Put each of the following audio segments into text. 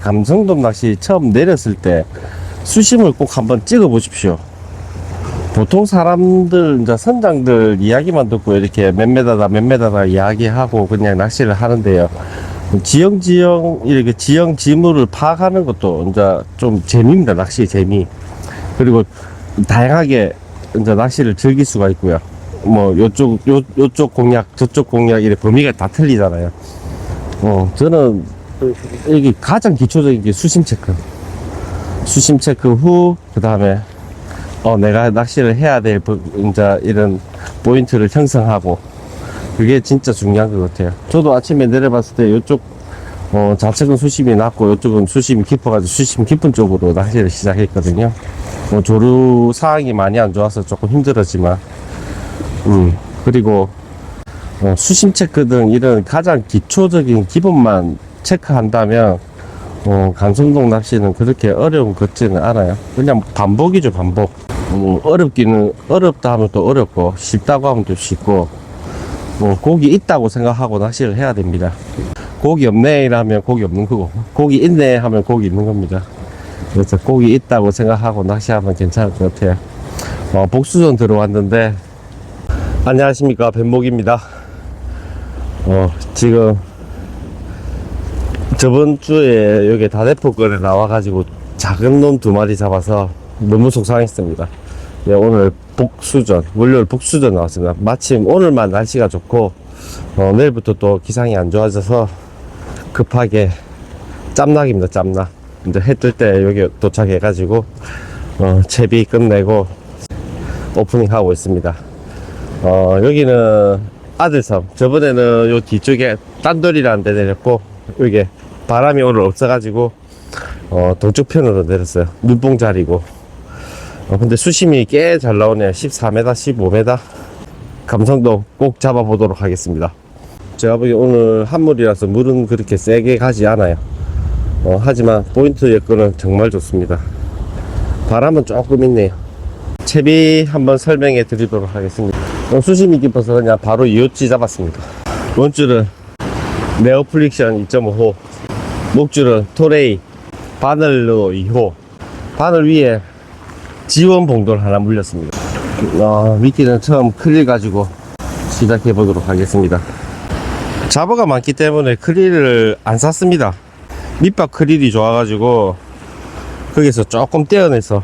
감성돔 낚시 처음 내렸을 때 수심을 꼭 한번 찍어 보십시오. 보통 사람들, 이제 선장들 이야기만 듣고 이렇게 몇 메다다 몇 메다다 이야기하고 그냥 낚시를 하는데요. 지형 지형 이렇게 지형 지물을 파악하는 것도 이제 좀 재미입니다. 낚시 재미. 그리고 다양하게 이제 낚시를 즐길 수가 있고요. 뭐 요쪽 요 요쪽 공략 저쪽 공략 이렇게 범위가 다 틀리잖아요. 어 저는 이게 가장 기초적인 게 수심 체크. 수심 체크 후 그 다음에 어 내가 낚시를 해야 될 부- 이제 이런 포인트를 형성하고 그게 진짜 중요한 것 같아요. 저도 아침에 내려봤을 때 이쪽 어, 좌측은 수심이 낮고 이쪽은 수심이 깊어가지고 수심 깊은 쪽으로 낚시를 시작했거든요. 뭐 조류 상황이 많이 안 좋아서 조금 힘들었지만, 음 그리고 어, 수심 체크 등 이런 가장 기초적인 기본만 체크한다면 어, 감성동 낚시는 그렇게 어려운 것 같지는 않아요. 그냥 반복이죠, 반복. 뭐 어렵기는 어렵다 하면 또 어렵고 쉽다고 하면 또 쉽고 뭐 고기 있다고 생각하고 낚시를 해야 됩니다. 고기 없네 이러면 고기 없는 거고 고기 있네 하면 고기 있는 겁니다. 그래서 고기 있다고 생각하고 낚시하면 괜찮을 것 같아요. 어, 복수전 들어왔는데 안녕하십니까 뱀목입니다. 어, 지금 저번 주에 여기 다대포권에 나와가지고 작은 놈 두 마리 잡아서 너무 속상했습니다. 네, 오늘 복수전, 월요일 복수전 나왔습니다. 마침 오늘만 날씨가 좋고, 어, 내일부터 또 기상이 안 좋아져서 급하게 짬낙입니다, 짬낙. 이제 해 뜰 때 여기 도착해가지고, 어, 채비 끝내고 오프닝 하고 있습니다. 어, 여기는 아들섬. 저번에는 요 뒤쪽에 딴돌이라는 데 내렸고, 여기 바람이 오늘 없어가지고, 어, 동쪽 편으로 내렸어요. 눈봉 자리고. 어, 근데 수심이 꽤 잘 나오네요. 14m, 15m. 감성도 꼭 잡아보도록 하겠습니다. 제가 보기 오늘 한물이라서 물은 그렇게 세게 가지 않아요. 어, 하지만 포인트 여건은 정말 좋습니다. 바람은 조금 있네요. 채비 한번 설명해 드리도록 하겠습니다. 어, 수심이 깊어서 그냥 바로 이웃지 잡았습니다. 원줄은 네오플릭션 2.5호, 목줄은 토레이 바늘로 2호, 바늘 위에 지원 봉돌 하나 물렸습니다. 어, 미끼는 처음 크릴 가지고 시작해 보도록 하겠습니다. 잡어가 많기 때문에 크릴을 안 샀습니다. 밑밥 크릴이 좋아 가지고 거기서 조금 떼어내서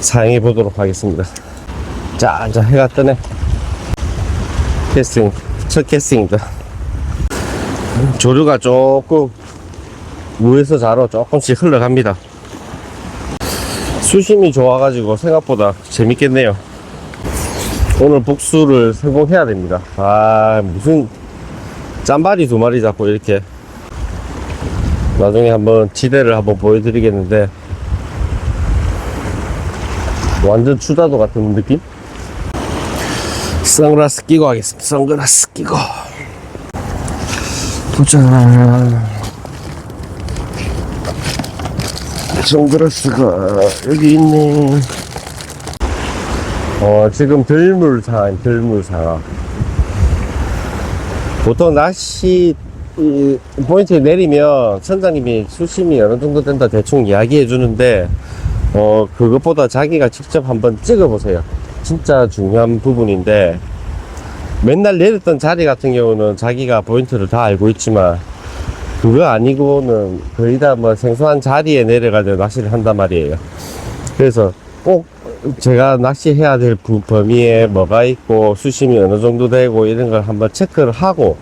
사용해 보도록 하겠습니다. 자, 이제 해가 뜨네. 캐스팅, 첫 캐스팅입니다. 조류가 조금 무에서 자로 조금씩 흘러갑니다. 수심이 좋아가지고 생각보다 재밌겠네요. 오늘 복수를 성공해야 됩니다. 아, 무슨 짬바리 두 마리 잡고 이렇게 나중에 한번 지대를 한번 보여드리겠는데 완전 추다도 같은 느낌? 선글라스 끼고 하겠습니다. 선글라스 끼고 보자. 선글라스가 여기 있네. 어, 지금 들물상, 들물상. 보통 이, 포인트에 내리면 선장님이 수심이 어느 정도 된다 대충 이야기해 주는데, 어, 그것보다 자기가 직접 한번 찍어 보세요. 진짜 중요한 부분인데, 맨날 내렸던 자리 같은 경우는 자기가 포인트를 다 알고 있지만, 그거 아니고는 거의 다 뭐 생소한 자리에 내려가지고 낚시를 한단 말이에요. 그래서 꼭 제가 낚시해야 될 부- 범위에 뭐가 있고 수심이 어느 정도 되고 이런 걸 한번 체크를 하고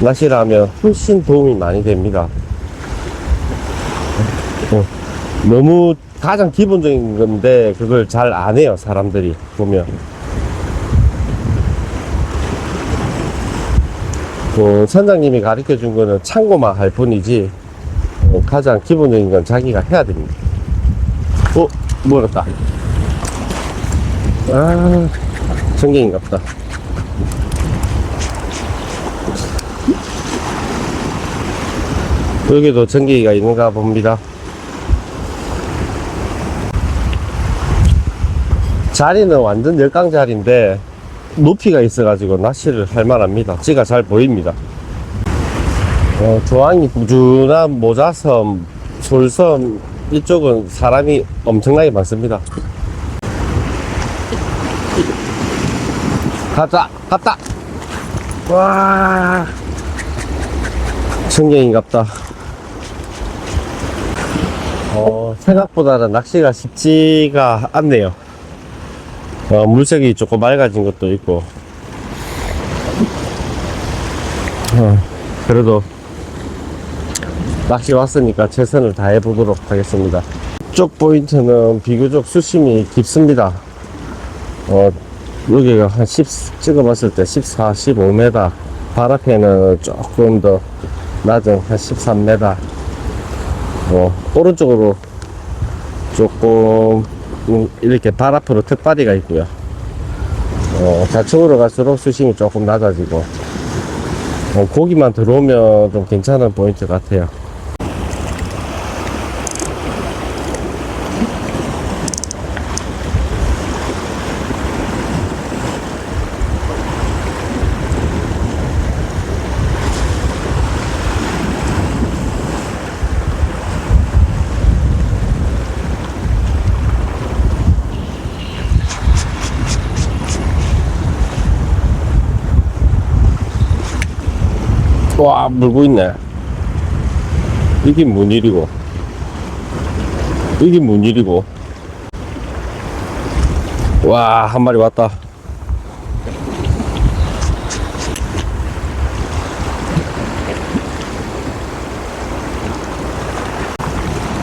낚시를 하면 훨씬 도움이 많이 됩니다. 어, 너무 가장 기본적인 건데 그걸 잘 안 해요 사람들이 보면 그 선장님이 가르쳐 준 거는 참고만 할 뿐이지 어, 가장 기본적인 건 자기가 해야 됩니다. 어, 멀었다. 아, 전갱인가 보다. 여기도 전갱이가 있는가 봅니다. 자리는 완전 열강 자리인데 높이가 있어가지고 낚시를 할 만합니다. 지가 잘 보입니다. 어, 조항이 부준한 모자섬, 솔섬 이쪽은 사람이 엄청나게 많습니다. 가자, 갔다. 와, 청경이갑다. 어, 생각보다는 낚시가 쉽지가 않네요. 어, 물색이 조금 맑아진 것도 있고. 어, 그래도 낚시 왔으니까 최선을 다해 보도록 하겠습니다. 이쪽 포인트는 비교적 수심이 깊습니다. 어, 여기가 한 10, 찍어봤을 때 14, 15m. 발 앞에는 조금 더 낮은 한 13m. 어, 오른쪽으로 조금 음, 이렇게 발 앞으로 턱바디가 있고요. 어, 좌측으로 갈수록 수심이 조금 낮아지고 어, 고기만 들어오면 좀 괜찮은 포인트 같아요. 와, 물고 있네. 이게 뭔 일이고. 이게 뭔 일이고. 와, 한 마리 왔다.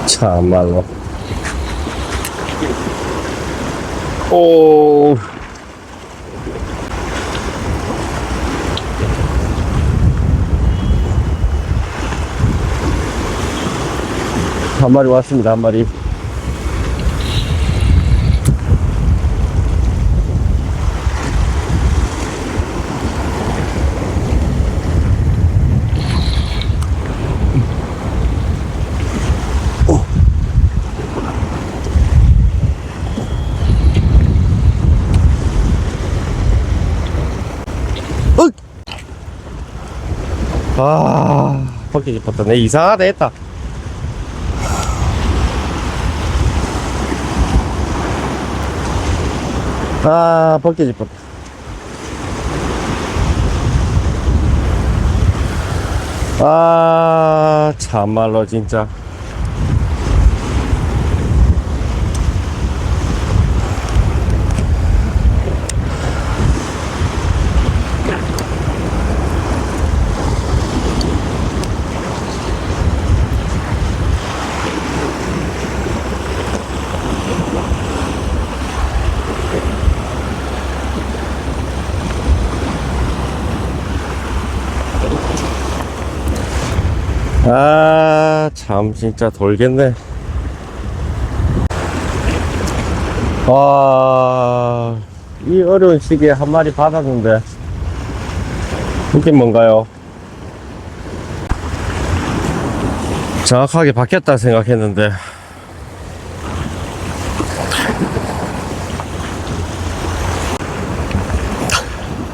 참말로. 오. 한 마리 왔습니다, 한 마리. 으! 아, 벗기 싶었다. 내 이상하다 했다. 아, 벗기 싶었다. 아, 참말로 진짜. 아, 참, 진짜 돌겠네. 와, 이 어려운 시기에 한 마리 받았는데, 이게 뭔가요? 정확하게 바뀌었다 생각했는데,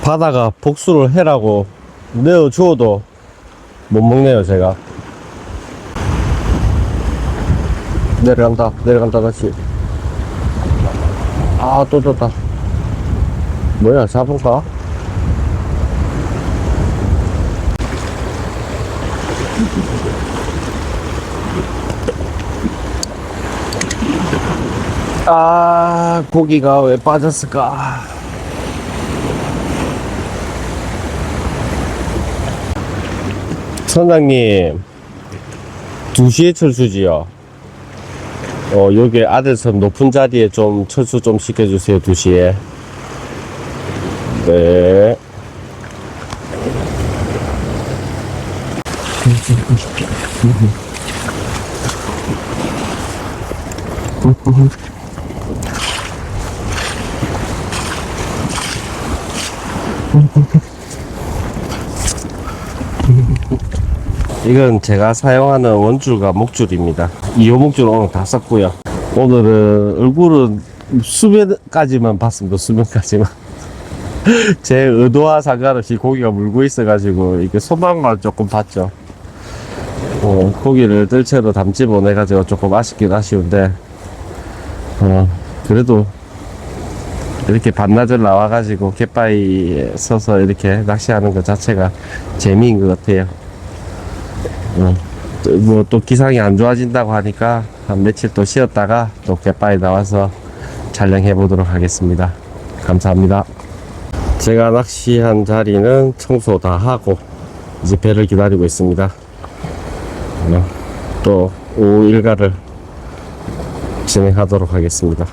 바다가 복수를 해라고 내어주어도 못 먹네요, 제가. 내려간다, 내려간다, 다시. 아, 또 줬다. 뭐야, 잡을까? 아, 고기가 왜 빠졌을까? 선장님, 2시에 철수지요? 어, 여기 아들섬 높은 자리에 좀 철수 좀 시켜주세요, 2시에. 네. 이건 제가 사용하는 원줄과 목줄입니다. 2호 목줄 오늘 다 썼고요. 오늘은 얼굴은 수면까지만 봤습니다. 수면까지만. 제 의도와 상관없이 고기가 물고 있어가지고 이게 소방만 조금 봤죠. 어, 고기를 뜰채로 담지 못해가지고 조금 아쉽긴 아쉬운데, 어, 그래도 이렇게 반나절 나와가지고 갯바위에 서서 이렇게 낚시하는 것 자체가 재미인 것 같아요. 어, 뭐또 기상이 안 좋아진다고 하니까 한 며칠 또 쉬었다가 또 갯바위 나와서 촬영해 보도록 하겠습니다. 감사합니다. 제가 낚시한 자리는 청소 다 하고 이제 배를 기다리고 있습니다. 어, 또 오후 일과를 진행하도록 하겠습니다.